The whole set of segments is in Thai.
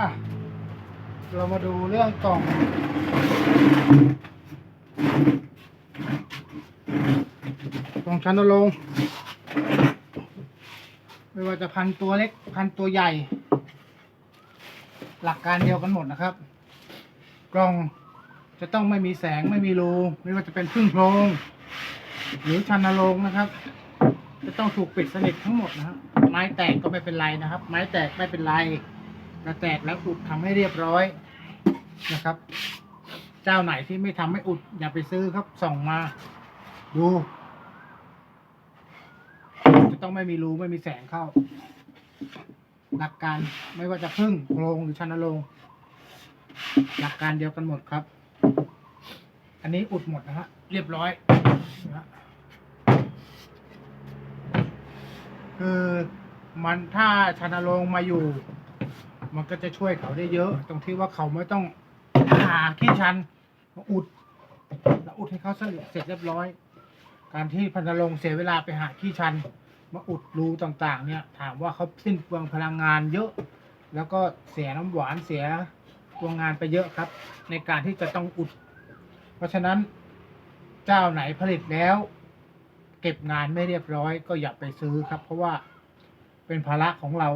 อะ เรามาดูเรื่องกล่อง กล่องชันลง ไม่ว่าจะพันตัวเล็ก พันตัวใหญ่ หลักการเดียวกันหมดนะครับ กล่องจะต้องไม่มีแสงไม่มีรูไม่ว่าจะเป็นพึ่งโพรงหรือชันโรงนะครับ จะต้องถูกปิดสนิททั้งหมดนะครับ ไม้แตกก็ไม่เป็นไรนะครับ ไม้แตกไม่เป็นไร แต่แตกแล้วอุดทำให้เรียบร้อยนะครับ เจ้าไหนที่ไม่ทำให้อุด อย่าไปซื้อครับส่องมา ดู จะต้องไม่มีรูไม่มีแสงเข้า หลักการไม่ว่าจะพึ่งโพรงหรือชันโรงหลักการเดียวกันหมดครับ อันนี้อุดหมดนะฮะเรียบร้อยนะฮะคือมันถ้าชนโรงมาอยู่ มันก็จะช่วยเขาได้เยอะ ตรงที่ว่าเขาไม่ต้องหาขี้ชันมาอุดแล้วอุดให้เขาเสร็จเสร็จเรียบร้อย การที่พันธรงเสียเวลาไปหาขี้ชัน มาอุดรูต่างๆ เนี่ย ถามว่าเขาสิ้นเปลืองพลังงานเยอะ แล้วก็เสียน้ำหวานเสียตัวงานไปเยอะครับ ในการที่จะต้องอุด เพราะฉะนั้นเจ้าไหนผลิตแล้ว เก็บงานไม่เรียบร้อย ก็อย่าไปซื้อครับ เพราะว่าเป็นภาระของเรา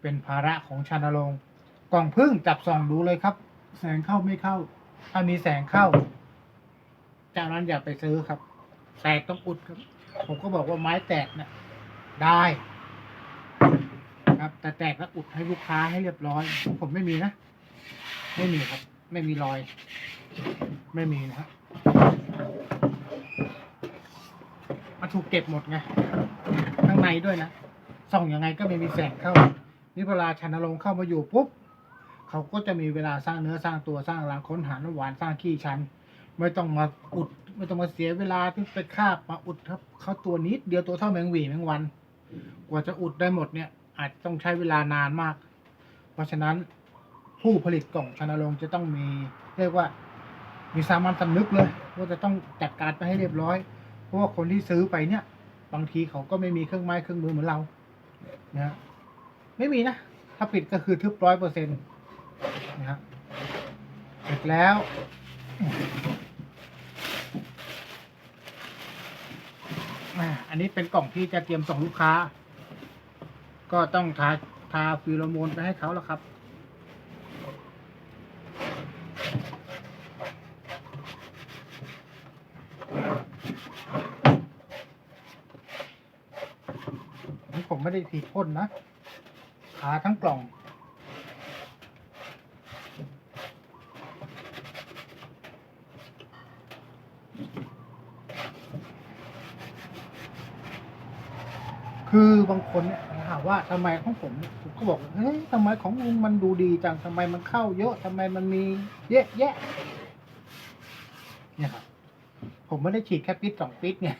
เป็นภาระของชานรงค์กล่องพึ่งจับส่องดูเลยครับ แสงเข้าไม่เข้า ถ้ามีแสงเข้า เจ้านั้นอย่าไปซื้อครับ แตกต้องอุดครับ ผมก็บอกว่าไม้แตกเนี่ยได้ ครับ แต่แตกแล้วอุดให้ลูกค้าให้เรียบร้อย ผมไม่มีนะ ไม่มีครับ ไม่มีรอย ไม่มีนะครับมันถูกเก็บหมดไงข้างในด้วยนะส่องยังไงก็ไม่มีแสงเข้า นี่เวลาชันลงค์เข้ามาอยู่ปุ๊บเขาก็จะมีเวลาสร้างเนื้อสร้างตัวสร้างรังค้นหาน้ำหวานสร้างขี้ชัน ไม่ต้องมาอุด ไม่ต้องมาเสียเวลาที่ไปคาบมาอุดครับเขาตัวนิดเดียวตัวเท่าแมงหวีแมงวัน กว่าจะอุดได้หมดเนี่ย อาจต้องใช้เวลานานมาก เพราะฉะนั้นผู้ผลิตกล่องชนลงค์จะต้องมี เรียกว่ามีสามัญสำนึกเลยว่าจะต้องจัดการไปให้เรียบร้อย เพราะว่าคนที่ซื้อไปเนี่ย บางทีเขาก็ไม่มีเครื่องไม้เครื่องมือเหมือนเรานะ ไม่มีนะ ถ้าปิดก็คือทึบร้อยเปอร์เซ็นต์นะฮะเสร็จแล้ว อันนี้เป็นกล่องที่จะเตรียมส่งลูกค้า ก็ต้องทาทาฟิโรโมนไปให้เขาแล้วครับนี่ผมไม่ได้ถีพ่นนะาทั้งกล่อง คือบางคนเนี่ยถามว่าทำไมของผมผมก็บอกเฮ้ยทำไมของลุงมันดูดีจังทำไมมันเข้าเยอะทำไมมันมีเยอะแยะ เนี่ยครับ ผมไม่ได้ฉีดแค่ปิดสองปิดเนี่ย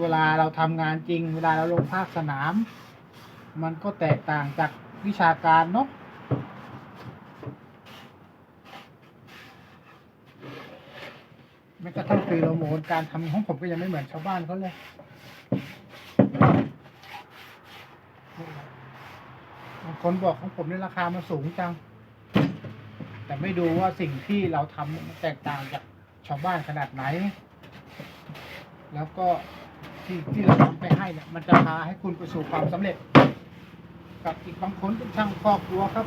เวลาเราทำงานจริง เวลาเราลงภาคสนาม มันก็แตกต่างจากวิชาการเนาะแม้กระทั่งฟีโรโมนการทำของผมก็ยังไม่เหมือนชาวบ้านเขาเลยบางคนบอกของผมในราคามันสูงจัง แต่ไม่ดูว่าสิ่งที่เราทำมันแตกต่างจากชาวบ้านขนาดไหน แล้วก็ ที่ที่เราทำไปให้เนี่ยมันจะพาให้คุณไประสบความสำเร็จ กับอีกบางคนเป็นช่างครอบครัวครับ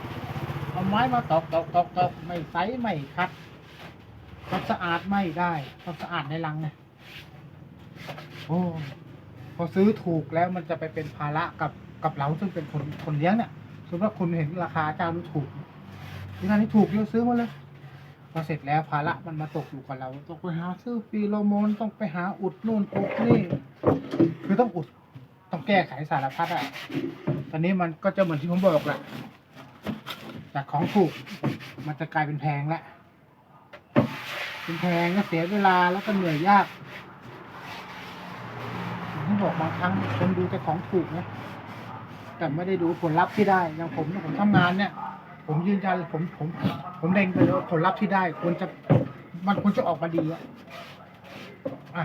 เอาไม้มาตอกตอกตอกตอกไม่ใสไม่คัดความสะอาดไม่ได้ความสะอาดในรังเนี่ยโอ้พอซื้อถูกแล้วมันจะไปเป็นภาระกับกับเราซึ่งเป็นคนคนเลี้ยงเนี่ยสมมติว่าคุณเห็นราคาเจ้านี้ถูกที่นั่นนี่ถูกเยอะซื้อมาเลย พอเสร็จแล้วภาระมันมาตกอยู่กับเราต้องไปหาซื้อฟีโรโมนต้องไปหาอุดนู่นอุดนี่คือต้องอุดต้องแก้ไขสารพัดอะตอนนี้มันก็จะเหมือนที่ผมบอกแหละจากของถูกมันจะกลายเป็นแพงแล้วเป็นแพงก็เสียเวลาแล้วก็เหนื่อยยากที่บอกบางครั้งคนดูแต่ของถูกนะแต่ไม่ได้ดูผลลัพธ์ที่ได้อย่างผมที่ผมทำงานเนี่ย ผมยืนยันผมผม ผมเล็งไปเลยว่าผลลัพธ์ที่ได้ควรจะมันควรจะออกมาดีอะอะ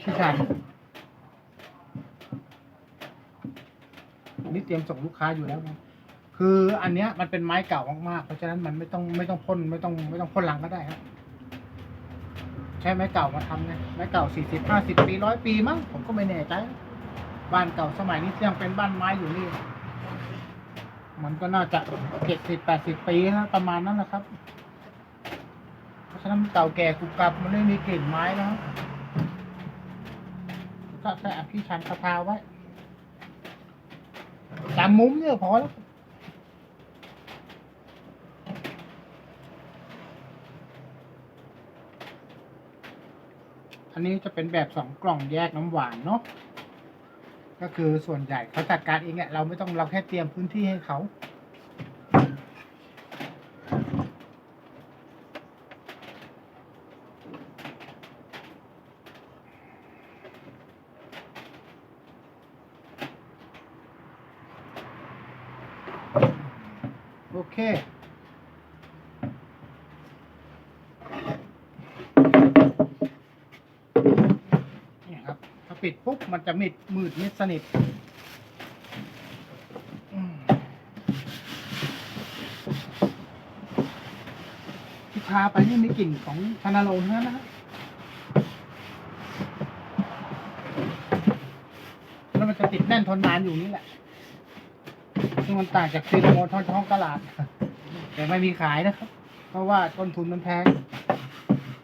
ที่ชายนี่เตรียมส่งลูกค้าอยู่แล้วไงคืออันเนี้ยมันเป็นไม้เก่ามากๆ เพราะฉะนั้นมันไม่ต้องไม่ต้องพ่นไม่ต้องไม่ต้องพ่นรังก็ได้ครับ ใช้ไม้เก่ามาทำไงไม้เก่าสี่สิบห้าสิบปีร้อยปีมั้งผมก็ไม่แน่ใจ บ้านเก่าสมัยนี้ยังเป็นบ้านไม้อยู่นี่ มันก็น่าจะเจ็ดสิบแปดสิบปีนะประมาณนั้นนะครับ เพราะฉะนั้นเก่าแก่กรุบกรับมันไม่มีกลิ่นไม้แล้วก็แค่อภิชันคาถาไว้จำมุมเนี่ยพอแล้วอันนี้จะเป็นแบบสองกล่องแยกน้ำหวานเนาะ ก็คือส่วนใหญ่เขาจัดการเองแหละเราไม่ต้องเราแค่เตรียมพื้นที่ให้เขาโอเค เนี่ยครับถ้า ปิดปุ๊บมันจะมิดมืดมิดสนิทที่ทาไปนี่มีกลิ่นของชานาโลงนั้นนะแล้วมันจะติดแน่นทนนานอยู่นี่แหละซึ่งมันต่างจากซีโมนท้องท้องตลาด แต่ไม่มีขายนะครับ เพราะว่าต้นทุนมันแพง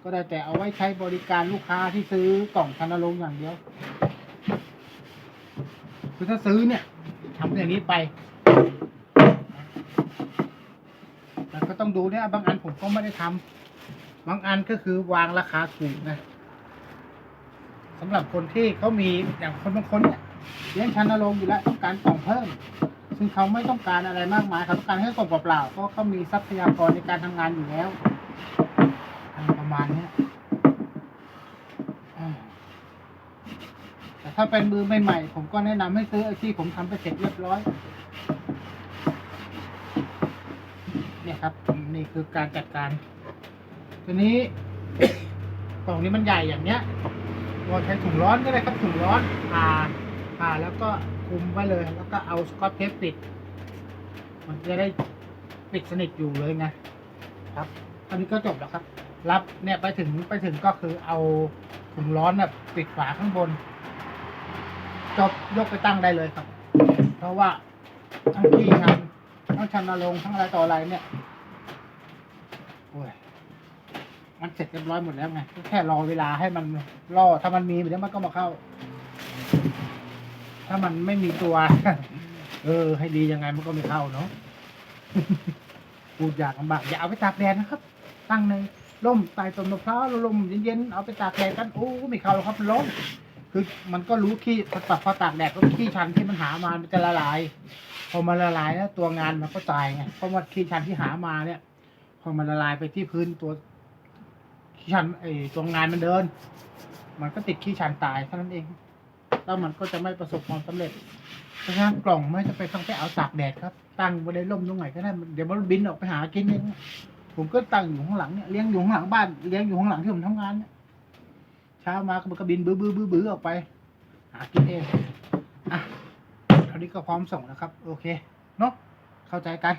ก็ได้แต่เอาไว้ใช้บริการลูกค้าที่ซื้อกล่องชันลงอย่างเดียวคือถ้าซื้อเนี่ยทำอย่างนี้ไปแต่ก็ต้องดูเนี่ยบางอันผมก็ไม่ได้ทำบางอันก็คือวางราคาถูกนะสำหรับคนที่เขามีอย่างคนบางคนเนี่ยเลี้ยงชันลงอยู่แล้วต้องการกล่องเพิ่ม ซึ่งเขาไม่ต้องการอะไรมากมายเขาต้องการแค่กล่องเปล่าๆเพราะเขามีทรัพยากรในการทำงานอยู่แล้ว มาณนี้แต่ถ้าเป็นมือใหม่ๆผมก็แนะนำให้ซื้อไอ้ที่ผมทำไปเสร็จเรียบร้อย เนี่ยครับ นี่คือการจัดการ ทีนี้กล่องนี้มันใหญ่อย่างเนี้ยเราใช้ถุงร้อนก็ได้ครับถุงร้อนผ่าผ่าแล้วก็คุมไว้เลย แล้วก็เอาสกอตเทปปิด มันจะได้ปิดสนิทอยู่เลยไงครับอันนี้ก็จบแล้วครับ รับเนี่ยไปถึงไปถึงก็คือเอาถุงร้อนเนี่ยปิดฝาข้างบน จบยกไปตั้งได้เลยครับ เพราะว่าทั้งที่งานทั้งชันนาลงทั้งอะไรต่ออะไรเนี่ยโอ้ยมันเสร็จเรียบร้อยหมดแล้วไงก็แค่รอเวลาให้มันล่อถ้ามันมีเดี๋ยวมันก็มาเข้า ถ้ามันไม่มีตัว เออ ให้ดียังไงมันก็ไม่เข้าเนาะพูดอยากลำบากอย่าเอาไปตากแดดนะครับ ตั้งใน ร่มใต้ต้นมะพร้าวลมเย็นๆเอาไปตากแดดกันโอ้ไม่เข้าหรอกครับร้อนคือมันก็รู้ขี้พอตากพอตากแดดก็ขี้ชันที่มันหามามันจะละลาย พอมันละลายแล้วตัวงานมันก็ตายไงเพราะว่าขี้ชันที่หามาเนี่ย พอมันละลายไปที่พื้นตัวขี้ชันไอ้ตัวงานมันเดิน มันก็ติดขี้ชันตายเท่านั้นเอง แล้วมันก็จะไม่ประสบความสำเร็จเพราะฉะนั้นกล่องไม่จะไปต้องไปเอาตากแดดครับ ตั้งไว้ในร่มตรงไหนก็ได้เดี๋ยวมันบินออกไปหากินเอง ผมก็ตั้งอยู่ข้างหลังเนี่ยเลี้ยงอยู่ข้างหลังบ้านเลี้ยงอยู่ข้างหลังที่ผมทำงานเนี่ยเช้ามาก็มันก็บินบื้อบื้อบื้อบื้อออกไป หากินเองอะคราวนี้ก็พร้อมส่งแล้วครับ โอเคเนาะเข้าใจกัน